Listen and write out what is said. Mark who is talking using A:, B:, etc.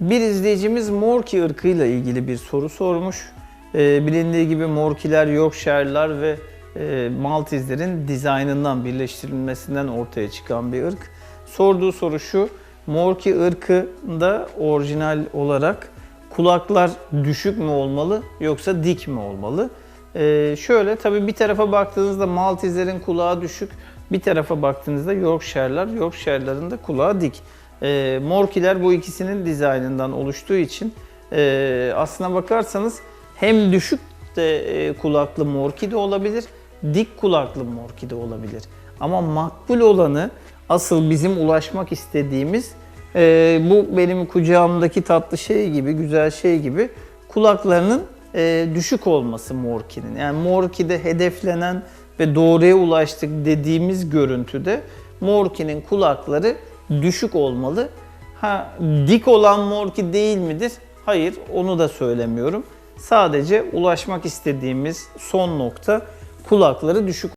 A: Bir izleyicimiz Morki ırkıyla ilgili bir soru sormuş. Ee, bilindiği gibi Morkiler, Yorkshire'lar ve e, Maltes'lerin dizaynından, birleştirilmesinden ortaya çıkan bir ırk. Sorduğu soru şu, Morki ırkında orijinal olarak kulaklar düşük mü olmalı yoksa dik mi olmalı? Ee, şöyle tabii bir tarafa baktığınızda Maltes'lerin kulağı düşük, bir tarafa baktığınızda Yorkshire'lar, Yorkshire'ların da kulağı dik. Ee, Morkiler bu ikisinin dizaynından oluştuğu için e, aslına bakarsanız hem düşük de e, kulaklı Morki de olabilir, dik kulaklı Morki de olabilir. Ama makbul olanı asıl bizim ulaşmak istediğimiz e, bu benim kucağımdaki tatlı şey gibi, güzel şey gibi kulaklarının e, düşük olması Morki'nin. Yani Morki'de hedeflenen ve doğruya ulaştık dediğimiz görüntüde Morki'nin kulakları düşük olmalı. Ha dik olan Morki değil midir? Hayır, onu da söylemiyorum. Sadece ulaşmak istediğimiz son nokta kulakları düşük